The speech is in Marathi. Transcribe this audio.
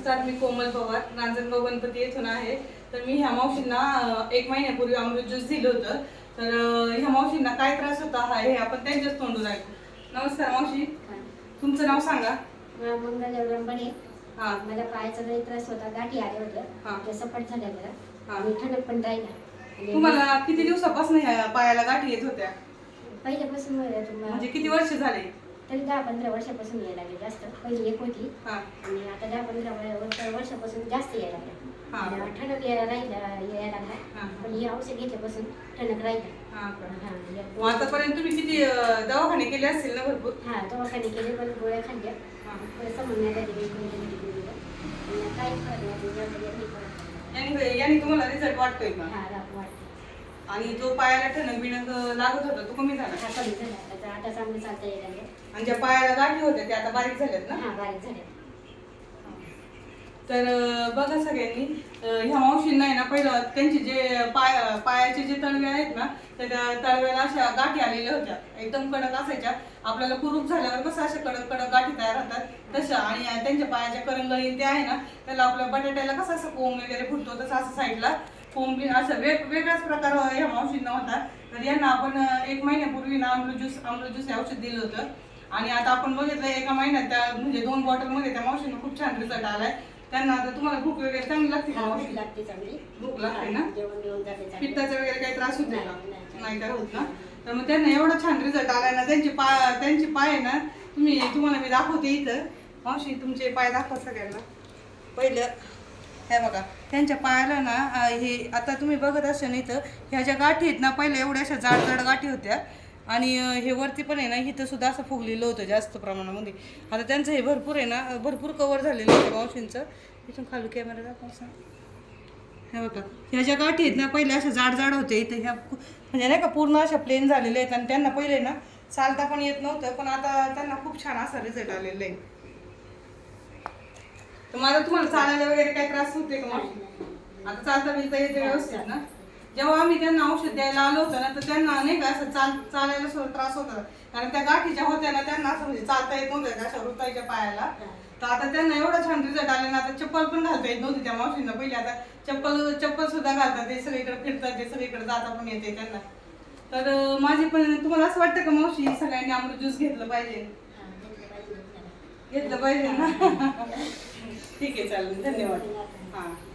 नमस्कार मी कोमल पवार. रांजणगाव गणपती येथून आहे. तर मी ह्या मावशींना एक महिन्यापूर्वी अमृत ज्यूस दिलं होतं. तर ह्या मावशींना काय त्रास होता हा हे आपण त्यांच्याच तोंडून ऐकू. नमस्कार मावशी. तुमचं नाव सांगा. हा. मला पायाचा लई त्रास होता गाठी आल्या हा. होत्या ते सपाट झाल्या. मला. आणि ठणक पण राहिला. तुम्हाला किती दिवसापासून ह्या पायाला गाठी येत होत्या? पहिल्यापासून म्हणजे किती वर्ष झाले? तरी दहा पंधरा वर्षापासून यायला लागले जास्त. पहिली एक होती. हा. आणि आता दहा पंधरा वर- वर्ष- वर्षापासून जास्त यायला लागले. हा. आणि ठणक यायला राहिला यायला हा. लागला पण हे औषध घेतल्यापासून ठणक राहिला. हा का? हा या- मग आतापर्यंत तुम्ही किती अं, दवाखाने केले असतील ना भरपूर? हा दवाखाने केले पण गोळ्या खाल्ल्या. हा. समजण्यात आली काही कोणी कोणी. आणि फरक नाही तुझ्या फरक याने याने तुम्हाला रिझल्ट वाटतोय का? हा वाटते आणि जो पायाला ठणक बिणक लागत होता तो कमी झाला. हा कमी झाला. आता आता चांगलं चालता यायला लागलं. आणि ज्या पायाला गाठी होत्या त्या आता बारीक झाल्यात ना? हा बारीक झाले तर अं, बघा सगळ्यांनी अं, ह्या मावशींना आहे ना पहिलं त्यांचे जे पाय पायाचे जे तळवे आहेत ना तर त्या तळव्याला अशा गाठी आलेल्या होत्या. एकदम कडक असायच्या. आपल्याला कुरूप झाल्यावर कसं अशा कडक कडक गाठी तयार होतात? तशा. आणि त्यांच्या पायाच्या करंगळी ते आहे ना त्याला आपल्या बटाट्याला कसं असं कोंब वगैरे फुटतो तसं असं साईडला कोंब असं वेग वेगळाच प्रकार ह्या मावशींना होता तर यांना आपण एक महिन्यापूर्वी ना अमृत ज्यूस अमृत ज्यूस हे औषध दिलं होतं. आणि आता आपण बघितलं एका महिन्यात त्या म्हणजे दोन बॉटलमध्ये त्या मावशींना खूप छान रिझल्ट आलाय. त्यांना आता तुम्हाला भूक वगैरे चांगली लागते का भूक मावशी लागते चांगली. भूक लागते ना? हा. पित्ताचा वगैरे काही त्रास होतो नाही, का? नाही. काय होत ना? तर मग त्यांना एवढा छान रिझल्ट आलाय ना त्यांचे पाय त्यांचे पाय आहे ना तुम्ही तुम्हाला मी दाखवते इथं. मावशी तुमचे पाय दाखवा सगळ्यांना. पहिलं हे बघा त्यांच्या पायाला ना हे आता तुम्ही बघत असाल इथं ह्या ज्या गाठी आहेत ना पहिल्या एवढ्या अशा जाड जाड गाठी होत्या. आणि हे वरती पण आहे ना इथं सुद्धा असं फुगलेलं होतं जास्त प्रमाणामध्ये. आता त्यांचं हे भरपूर आहे ना भरपूर कवर झालेलं आहे मावशींचं. इथून खाली कॅमेरा दाखवा हे बघा ह्या ज्या गाठी आहेत ना पहिले अशा जाड जाड होते इथे. ह्या म्हणजे नाही का पूर्ण अशा प्लेन झालेल्या आहेत. आणि त्यांना पहिले ना चालता पण येत नव्हतं पण आता त्यांना खूप छान असा रिझल्ट आलेला आहे. तर मला तुम्हाला चालायला वगैरे काही त्रास होते का मग आता चालता बिलता येते व्यवस्थित ना. जेव्हा आम्ही त्यांना औषध द्यायला आलो होतो ना तर त्यांना नाही का असं चाल चालायला सुद्धा त्रास होता कारण त्या गाठीच्या होत्या ना त्यांना असं म्हणजे चालता येत नव्हतं अशा वृत्ताच्या पायाला. तर आता त्यांना एवढा छान रिझल्ट आले ना आता चप्पल पण घालता येत नव्हती त्या मावशींना. पहिले आता चप्पल चप्पल सुद्धा घालतात ते सगळीकडे फिरतात ते सगळीकडे जाता पण येते त्यांना. तर माझी पण तुम्हाला असं वाटतं का मावशी सगळ्यांनी अमृत ज्यूस घेतलं पाहिजे. घेतलं पाहिजे. ना. ठीक आहे चालेल. धन्यवाद. हां.